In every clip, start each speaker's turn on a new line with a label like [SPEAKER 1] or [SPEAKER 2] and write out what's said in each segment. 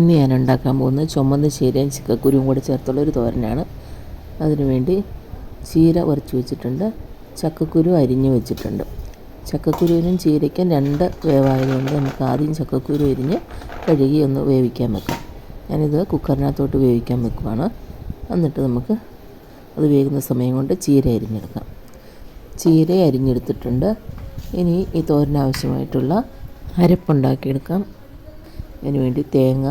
[SPEAKER 1] ഇന്ന് ഞാൻ ഉണ്ടാക്കാൻ പോകുന്ന ചുമന്ന ചീരയും ചിക്കക്കുരുവും കൂടി ചേർത്തുള്ള ഒരു തോരനാണ് അതിനുവേണ്ടി ചീര ഉരച്ച് വെച്ചിട്ടുണ്ട് ചക്കക്കുരു അരിഞ്ഞ് വെച്ചിട്ടുണ്ട് ചക്കക്കുരുവിനും ചീരയ്ക്കും രണ്ട് വേവായതുകൊണ്ട് നമുക്ക് ആദ്യം ചക്കക്കുരു അരിഞ്ഞ് കഴുകി ഒന്ന് വേവിക്കാൻ വെക്കാം ഞാനിത് കുക്കറിനകത്തോട്ട് വേവിക്കാൻ വെക്കുവാണ് എന്നിട്ട് നമുക്ക് അത് വേകുന്ന സമയം കൊണ്ട് ചീര അരിഞ്ഞെടുക്കാം ചീര അരിഞ്ഞെടുത്തിട്ടുണ്ട് ഇനി ഈ തോരനാവശ്യമായിട്ടുള്ള അരപ്പുണ്ടാക്കിയെടുക്കാം വേണ്ടി തേങ്ങ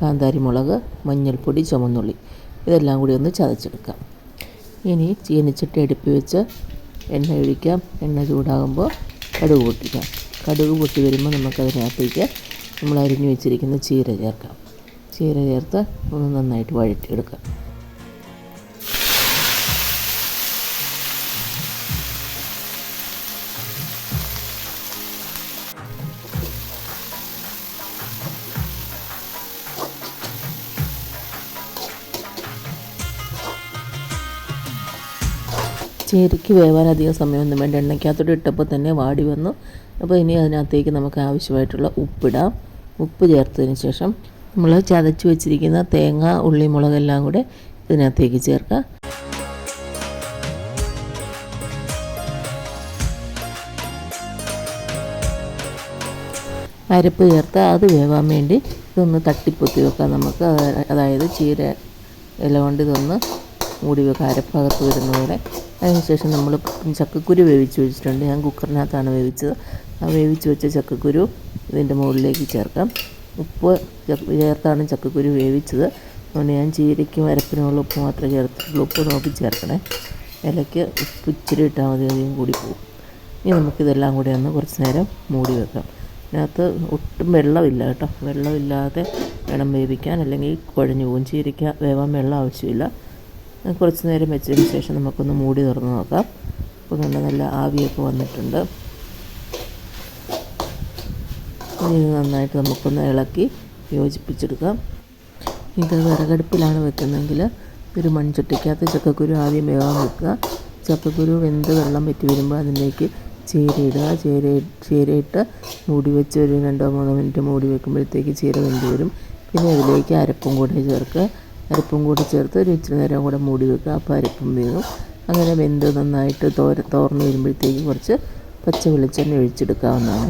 [SPEAKER 1] കാന്താരി മുളക് മഞ്ഞൾപ്പൊടി ചുമന്നുള്ളി ഇതെല്ലാം കൂടി ഒന്ന് ചതച്ചെടുക്കാം ഇനി ചീനിച്ചിട്ട് അടുപ്പി വെച്ച് എണ്ണ ഒഴിക്കാം എണ്ണ ചൂടാകുമ്പോൾ കടുക് പൊട്ടിക്കാം കടുക് പൊട്ടി വരുമ്പോൾ നമുക്കതിനകത്തേക്ക് നമ്മൾ അരിഞ്ഞു വെച്ചിരിക്കുന്ന ചീര ചേർക്കാം ചീര ചേർത്ത് ഒന്ന് നന്നായിട്ട് വഴറ്റിയെടുക്കാം ശരിക്ക് വേവാൻ അധികം സമയമൊന്നും വേണ്ട എണ്ണയ്ക്കകത്തോട്ട് ഇട്ടപ്പോൾ തന്നെ വാടി വന്നു അപ്പോൾ ഇനി അതിനകത്തേക്ക് നമുക്ക് ആവശ്യമായിട്ടുള്ള ഉപ്പിടാം ഉപ്പ് ചേർത്തതിന് ശേഷം നമ്മൾ ചതച്ച് വെച്ചിരിക്കുന്ന തേങ്ങ ഉള്ളി മുളകെല്ലാം കൂടെ ഇതിനകത്തേക്ക് ചേർക്കുക അരപ്പ് ചേർത്ത് അത് വേവാൻ വേണ്ടി ഇതൊന്ന് തട്ടിപ്പൊത്തി വെക്കാം നമുക്ക് അതായത് ചീര ഇല കൊണ്ട് ഇതൊന്ന് മൂടി വെക്കാം അരപ്പകത്ത് വരുന്ന അതിനുശേഷം നമ്മൾ ചക്കക്കുരു വേവിച്ച് വെച്ചിട്ടുണ്ട് ഞാൻ കുക്കറിനകത്താണ് വേവിച്ചത് ആ വേവിച്ച് വെച്ച ചക്കക്കുരു ഇതിൻ്റെ മുകളിലേക്ക് ചേർക്കാം ഉപ്പ് ചേർത്താണ് ചക്കക്കുരു വേവിച്ചത് അതുകൊണ്ട് ഞാൻ ചീരയ്ക്കും അരപ്പിനുള്ള ഉപ്പ് മാത്രമേ ചേർത്തിട്ടുള്ളൂ ഉപ്പ് നോക്കി ചേർക്കണേ ഇലയ്ക്ക് ഉപ്പ് ഇച്ചിരി ഇട്ടാൽ മതി അധികം കൂടി പോകും ഇനി നമുക്കിതെല്ലാം കൂടി ഒന്ന് കുറച്ച് നേരം മൂടി വെക്കാം ഇതിനകത്ത് ഒട്ടും വെള്ളമില്ല കേട്ടോ വെള്ളമില്ലാതെ വേണം വേവിക്കാൻ അല്ലെങ്കിൽ കുഴഞ്ഞു പോകും ചീരയ്ക്ക് വേവാൻ വെള്ളം ആവശ്യമില്ല കുറച്ച് നേരം വെച്ചതിന് ശേഷം നമുക്കൊന്ന് മൂടി തുറന്ന് നോക്കാം അപ്പോൾ കണ്ട നല്ല ആവിയൊക്കെ വന്നിട്ടുണ്ട് ഇനി നന്നായിട്ട് നമുക്കൊന്ന് ഇളക്കി യോജിപ്പിച്ചെടുക്കാം ഇത് വിറകടുപ്പിലാണ് വെക്കുന്നതെങ്കിൽ ഒരു മൺചട്ടിക്കകത്ത് ചക്കക്കുരു ആദ്യം വേവാൻ വെക്കുക ചക്കക്കുരു വെന്ത് വെള്ളം വറ്റി വരുമ്പോൾ അതിലേക്ക് ചീരയിടുക ചീര ചീരയിട്ട് മൂടി വെച്ച് ഒരു രണ്ടോ മൂന്നോ മിനിറ്റ് മൂടി വെക്കുമ്പോഴത്തേക്ക് ചീര വെന്ത് വരും പിന്നെ അതിലേക്ക് അരപ്പും കൂടി ചേർക്കുക അരിപ്പും കൂടി ചേർത്ത് ഒരു ഇച്ചിരി നേരം കൂടെ മൂടി വെക്കുക അപ്പം അരിപ്പും വേകും അങ്ങനെ വെന്ത് നന്നായിട്ട് തോര തോർന്ന് വരുമ്പോഴത്തേക്ക് കുറച്ച് പച്ച വെളിച്ചെണ്ണ ഒഴിച്ചെടുക്കാവുന്നതാണ്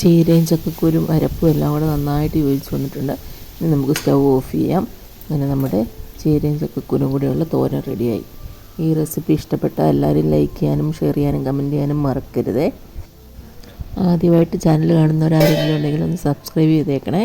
[SPEAKER 1] ചീരയും ചക്കക്കൂരും അരപ്പും എല്ലാം കൂടെ നന്നായിട്ട് യോജിച്ച് വന്നിട്ടുണ്ട് ഇനി നമുക്ക് സ്റ്റൗ ഓഫ് ചെയ്യാം അങ്ങനെ നമ്മുടെ ചീരയും ചക്കക്കൂരും കൂടെയുള്ള തോരൻ റെഡിയായി ഈ റെസിപ്പി ഇഷ്ടപ്പെട്ട എല്ലാവരും ലൈക്ക് ചെയ്യാനും ഷെയർ ചെയ്യാനും കമൻറ്റ് ചെയ്യാനും മറക്കരുതേ ആദ്യമായിട്ട് ചാനൽ കാണുന്നവരാരെങ്കിലും ഉണ്ടെങ്കിൽ ഒന്ന് സബ്സ്ക്രൈബ് ചെയ്തേക്കണേ